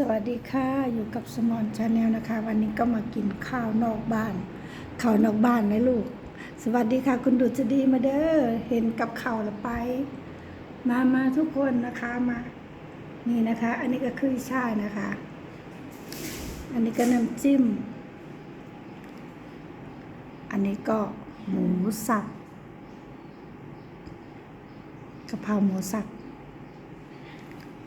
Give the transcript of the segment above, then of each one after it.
สวัสดีค่ะ อยู่กับสมอนชาแนลนะคะ วันนี้ก็มากินข้าวนอกบ้าน ข้าวนอกบ้านนะลูก สวัสดีค่ะ คุณดุษฎีมาเด้อเห็นกับข้าวล้วไป มามาทุกคนนะคะมา นี่นะคะ อันนี้ก็คือช่ายนะคะ อันนี้ก็น้ำจิ้ม อันนี้ก็หมูสับกะเพราหมูสับ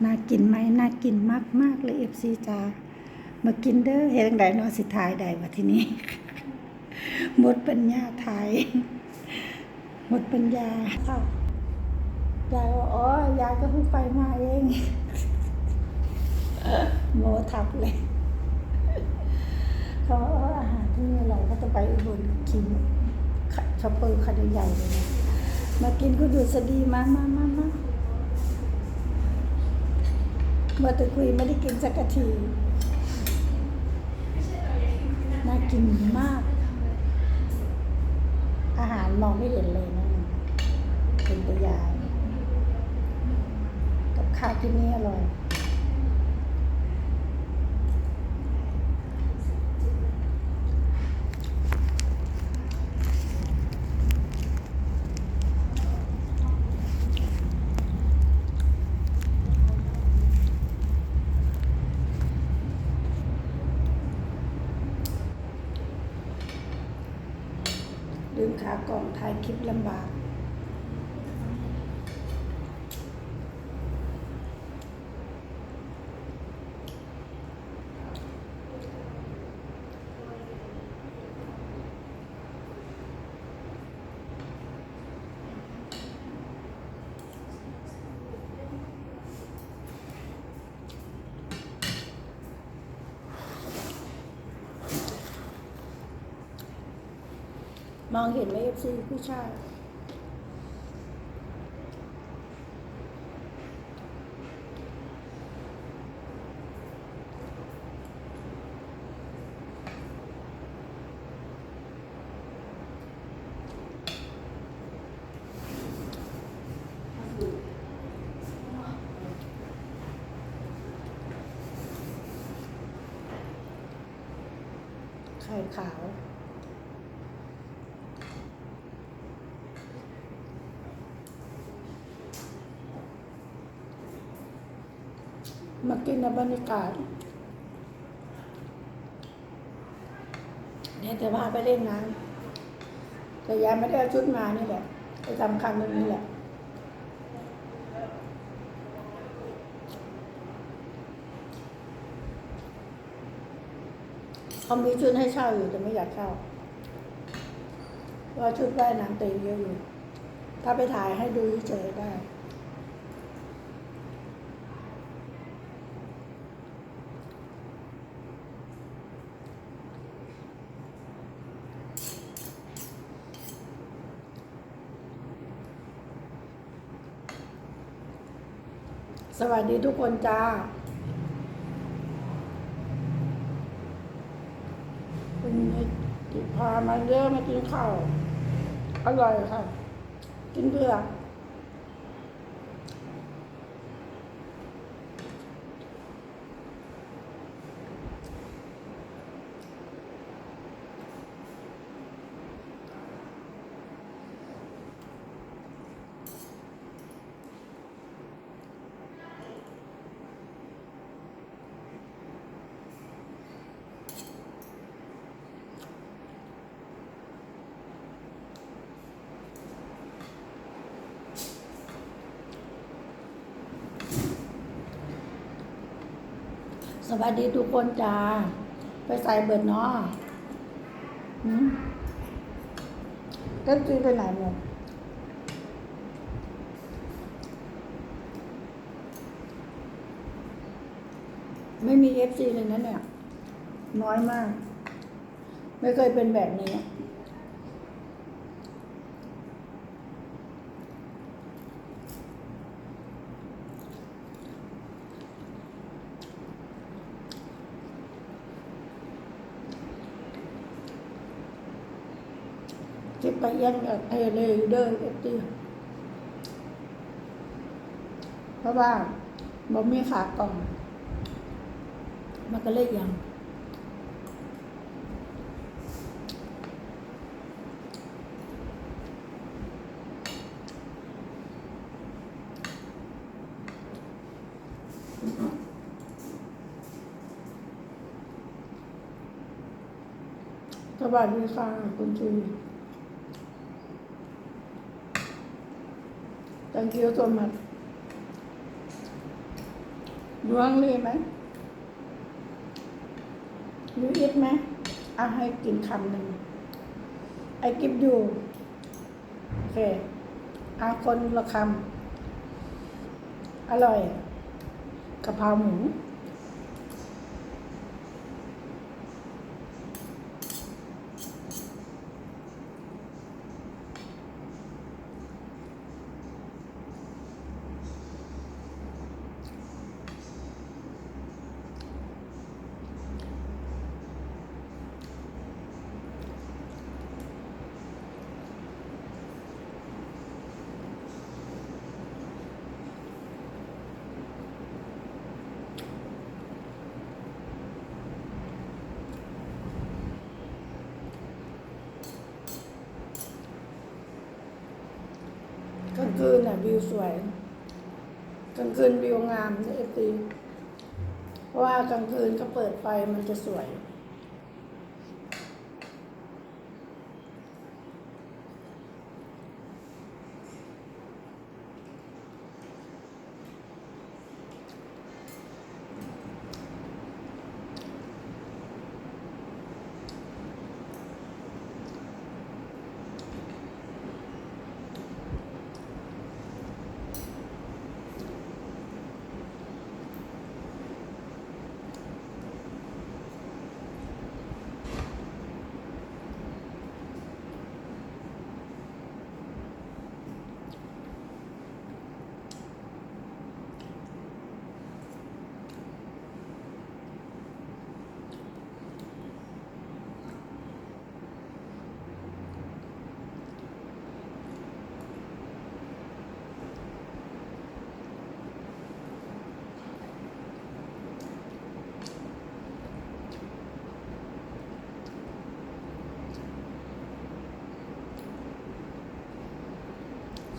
น่ากินไหมน่ากินมากมากๆเลยเอฟซีจ้ามากินเด้อเฮ็ดจังไดเนาะสิทายได้ว่าทีนี้หมดปัญญาไทยหมดปัญญาค่ะยายว่าอ๋อยายก็เพิ่งไปมาเองโมทับเลยเขาอาหารที่นี่เราก็จะไปอุบลกินช็อปเปอร์คันใหญ่เลยมากินก็ดูสดีมามามามา เมื่อตะคุยไม่ได้กินสักทีน่ากินมาก อาหารมองไม่เห็นเลยนะเป็นตัวยายกับข้าวที่นี่อร่อย ลืม ขากล่องถ่ายคลิปลำบาก มองเห็นไหมเอฟซีผู้ชายไข่ขาว มากินในบรรยากาศเนี่ยจะพาไปเล่นน้ำแต่ยายไม่ได้เอาชุดมานี่แหละไปทำคันตรงนี้แหละเขามีชุดให้เช่าอยู่แต่ไม่อยากเช่าว่าชุดว่ายน้ำเต็มเยอะอยู่ ถ้าไปถ่ายให้ดูเฉยได้ สวัสดีทุกคนจ้า คุณติพามาเยอะมากินข้าว อร่อยค่ะ กินเบื่อ ส วัสดีทุกคนจ้า ไปใส่เบิดเนาะหืมเอฟซีไปไหนหมดไม่มีเอฟซีเลยนะเนี่ย น้อยมาก ไม่เคยเป็นแบบนี้ เก็บไปยังกับเทเลยเด้อเอฟซีเพราะว่าบ่มีขากล่อง มันก็เลยยังสวัสดีค่ะคุณจู Thank you so much ดวงเลยไหมยูอิดไหมเอาให้กินคำหนึ่ง ไอ้กิฟยูโอเคเอาคนละคำ อร่อยกะเพราหมู กลางคืนน่ะวิวสวยกลางคืนวิวงามเอฟซีเพราะว่ากลางคืนก็เปิดไฟมันจะสวย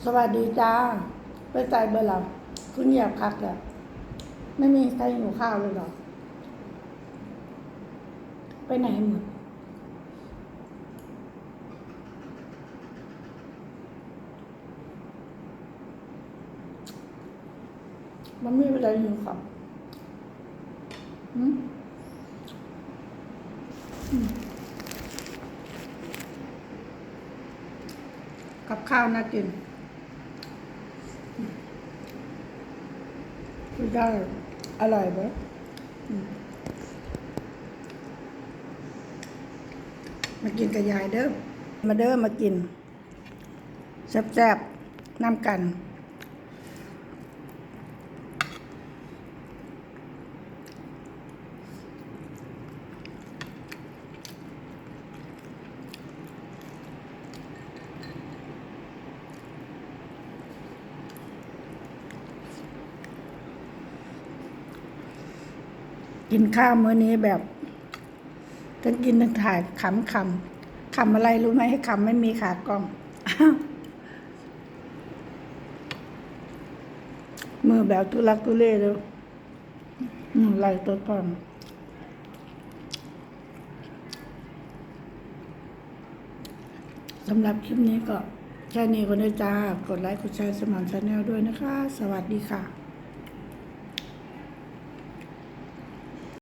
สวัสดีจ้า ไปใส่เบอร์เราคุณเหยียบคักเลยไม่มีใครหิวข้าวเลยหรอ ไปไหนหมดมันไม่เป็นไรหิวข้าวหืมอืมกับข้าวน่ากิน คุณ ได้ อร่อยไหมอืมมากินกับยายเด้อ มาเด้อมากินแซ่บๆน้ำกัน กินข้าวมื้อนี้แบบทั้งกินทั้งถ่ายขำขำขำอะไรรู้ไหมให้ขำไม่มีขากล้อง มือแบบทุลักทุเลเลยอืมไหลตัวตอนสำหรับคลิปนี้ก็แค่นี้ก็ได้จ้ากดไลค์กดแชร์สมัครชาแนลด้วยนะคะ สวัสดีค่ะ